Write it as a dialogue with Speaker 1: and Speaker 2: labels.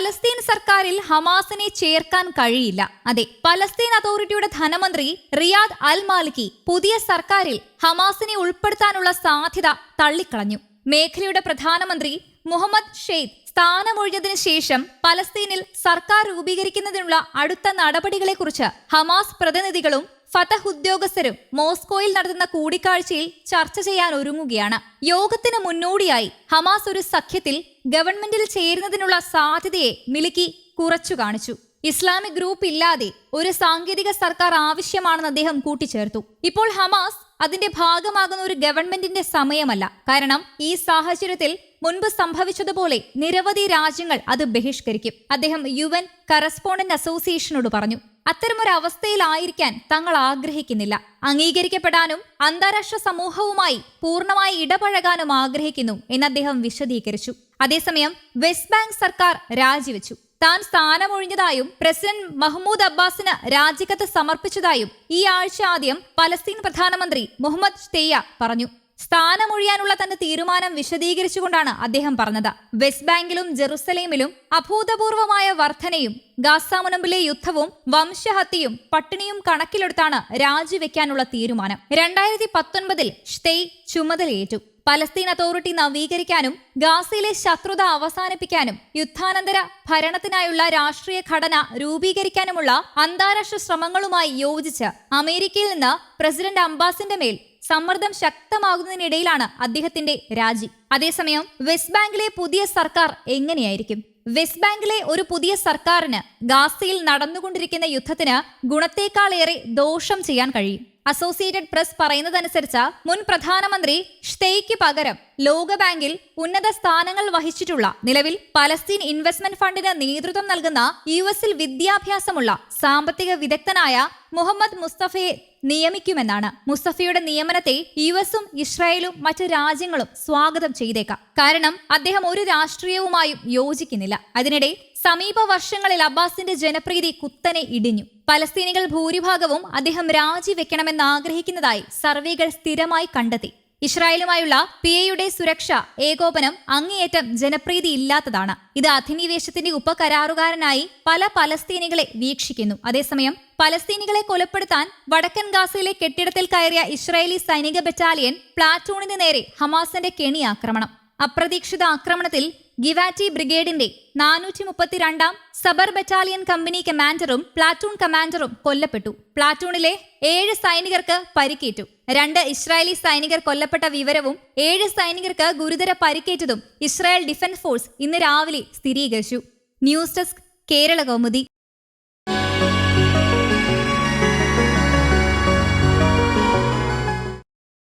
Speaker 1: Palestine സർക്കാരിൽ ഹമാസിനെ ചേർക്കാൻ കഴിയില്ല. അതെ പലസ്തീൻ അതോറിറ്റിയുടെ ധനമന്ത്രി റിയാദ് അൽ മാലിക്കി പുതിയ സർക്കാരിൽ ഹമാസിനെ ഉൾപ്പെടുത്താനുള്ള സാധ്യത തള്ളിക്കളഞ്ഞു. മേഖലയുടെ പ്രധാനമന്ത്രി മുഹമ്മദ് ഷെയ്ദ് സ്ഥാനമൊഴിഞ്ഞതിനു ശേഷം പലസ്തീനിൽ സർക്കാർ രൂപീകരിക്കുന്നതിനുള്ള അടുത്ത നടപടികളെക്കുറിച്ച് ഹമാസ് പ്രതിനിധികളും ഫതഹ് ഉദ്യോഗസ്ഥരും മോസ്കോയിൽ നടത്തുന്ന കൂടിക്കാഴ്ചയിൽ ചർച്ച ചെയ്യാൻ ഒരുങ്ങുകയാണ്. യോഗത്തിന് മുന്നോടിയായി ഹമാസ് ഒരു സഖ്യത്തിൽ ഗവൺമെന്റിൽ ചേരുന്നതിനുള്ള സാധ്യതയെ മിലുക്കി കുറച്ചു കാണിച്ചു. ഇസ്ലാമിക് ഗ്രൂപ്പ് ഇല്ലാതെ ഒരു സാങ്കേതിക സർക്കാർ ആവശ്യമാണെന്ന് അദ്ദേഹം കൂട്ടിച്ചേർത്തു. ഇപ്പോൾ ഹമാസ് അതിന്റെ ഭാഗമാകുന്ന ഒരു ഗവൺമെന്റിന്റെ സമയമല്ല. കാരണം ഈ സാഹചര്യത്തിൽ മുൻപ് സംഭവിച്ചതുപോലെ നിരവധി രാജ്യങ്ങൾ അത് ബഹിഷ്കരിക്കും. അദ്ദേഹം യു എൻ കറസ്പോണ്ടന്റ് അസോസിയേഷനോട് പറഞ്ഞു. അത്തരമൊരു അവസ്ഥയിലായിരിക്കാൻ തങ്ങൾ ആഗ്രഹിക്കുന്നില്ല. അംഗീകരിക്കപ്പെടാനും അന്താരാഷ്ട്ര സമൂഹവുമായി പൂർണമായി ഇടപഴകാനും ആഗ്രഹിക്കുന്നു എന്ന് അദ്ദേഹം വിശദീകരിച്ചു. അതേസമയം വെസ്റ്റ് ബാങ്ക് സർക്കാർ രാജിവെച്ചു. താൻ സ്ഥാനമൊഴിഞ്ഞതായും പ്രസിഡന്റ് മഹ്മൂദ് അബ്ബാസിന് രാജിക്കത്ത് സമർപ്പിച്ചതായും ഈ ആഴ്ച ആദ്യം പലസ്തീൻ പ്രധാനമന്ത്രി മുഹമ്മദ് ഷ്തെയ്യ പറഞ്ഞു. സ്ഥാനമൊഴിയാനുള്ള തന്റെ തീരുമാനം വിശദീകരിച്ചുകൊണ്ടാണ് അദ്ദേഹം പറഞ്ഞത്. വെസ്റ്റ് ബാങ്കിലും ജെറുസലേമിലും അഭൂതപൂർവമായ വർധനയും ഗാസ മുനമ്പിലെ യുദ്ധവും വംശഹത്യയും പട്ടിണിയും കണക്കിലെടുത്താണ് രാജിവെക്കാനുള്ള തീരുമാനം. രണ്ടായിരത്തി പത്തൊൻപതിൽ ഷ്തെയ് ചുമതലയേറ്റു. പലസ്തീൻ അതോറിറ്റി നവീകരിക്കാനും ഗാസയിലെ ശത്രുത അവസാനിപ്പിക്കാനും യുദ്ധാനന്തര ഭരണത്തിനായുള്ള രാഷ്ട്രീയ ഘടന രൂപീകരിക്കാനുമുള്ള അന്താരാഷ്ട്ര ശ്രമങ്ങളുമായി യോജിച്ച് അമേരിക്കയിൽ നിന്ന് പ്രസിഡന്റ് അംബാസിന്റെ മേൽ സമ്മർദ്ദം ശക്തമാകുന്നതിനിടയിലാണ് അദ്ദേഹത്തിന്റെ രാജി. അതേസമയം വെസ്റ്റ് ബാങ്കിലെ പുതിയ സർക്കാർ എങ്ങനെയായിരിക്കും? വെസ്റ്റ് ബാങ്കിലെ ഒരു പുതിയ സർക്കാരിന് ഗാസയിൽ നടന്നുകൊണ്ടിരിക്കുന്ന യുദ്ധത്തിന് ഗുണത്തേക്കാളേറെ ദോഷം ചെയ്യാൻ കഴിയും. അസോസിയേറ്റഡ് പ്രസ് പറയുന്നതനുസരിച്ച് മുൻ പ്രധാനമന്ത്രി ഷ്തെയ്ക്ക് പകരം ലോകബാങ്കിൽ ഉന്നത സ്ഥാനങ്ങൾ വഹിച്ചിട്ടുള്ള നിലവിൽ പലസ്തീൻ ഇൻവെസ്റ്റ്മെന്റ് ഫണ്ടിന് നേതൃത്വം നൽകുന്ന യു എസിൽ വിദ്യാഭ്യാസമുള്ള സാമ്പത്തിക വിദഗ്ധനായ മുഹമ്മദ് മുസ്തഫയെ നിയമിക്കുമെന്നാണ്. മുസ്തഫയുടെ നിയമനത്തെ യു എസും ഇസ്രായേലും മറ്റ് രാജ്യങ്ങളും സ്വാഗതം ചെയ്തേക്കാം. കാരണം അദ്ദേഹം ഒരു രാഷ്ട്രീയവുമായും യോജിക്കുന്നില്ല. അതിനിടെ സമീപ വർഷങ്ങളിൽ അബ്ബാസിന്റെ ജനപ്രീതി കുത്തനെ ഇടിഞ്ഞു. പലസ്തീനികൾ ഭൂരിഭാഗവും അദ്ദേഹം രാജിവെക്കണമെന്ന് ആഗ്രഹിക്കുന്നതായി സർവേകൾ സ്ഥിരമായി കണ്ടെത്തി. ഇസ്രായേലുമായുള്ള പി എയുടെ സുരക്ഷ ഏകോപനം അങ്ങേയറ്റം ജനപ്രീതി ഇല്ലാത്തതാണ്. ഇത് അധിനിവേശത്തിന്റെ ഉപകരാറുകാരനായി പല പലസ്തീനികളെ വീക്ഷിക്കുന്നു. അതേസമയം പലസ്തീനികളെ കൊലപ്പെടുത്താൻ വടക്കൻ ഗാസയിലെ കെട്ടിടത്തിൽ കയറിയ ഇസ്രായേലി സൈനിക ബറ്റാലിയൻ പ്ലാറ്റൂണിന് നേരെ ഹമാസിന്റെ കെണി ആക്രമണം. അപ്രതീക്ഷിത ആക്രമണത്തിൽ ഗിവാറ്റി ബ്രിഗേഡിന്റെ നാനൂറ്റി മുപ്പത്തിരണ്ടാം സബർ ബറ്റാലിയൻ കമ്പനി കമാൻഡറും പ്ലാറ്റൂൺ കമാൻഡറും കൊല്ലപ്പെട്ടു. പ്ലാറ്റൂണിലെ ഏഴ് സൈനികർക്ക് പരിക്കേറ്റു. രണ്ട് ഇസ്രായേലി സൈനികർ കൊല്ലപ്പെട്ട വിവരവും ഏഴ് സൈനികർക്ക് ഗുരുതര പരിക്കേറ്റതും ഇസ്രായേൽ ഡിഫൻസ് ഫോഴ്സ് ഇന്ന് രാവിലെ സ്ഥിരീകരിച്ചു. News desk Kerala Kaumudi.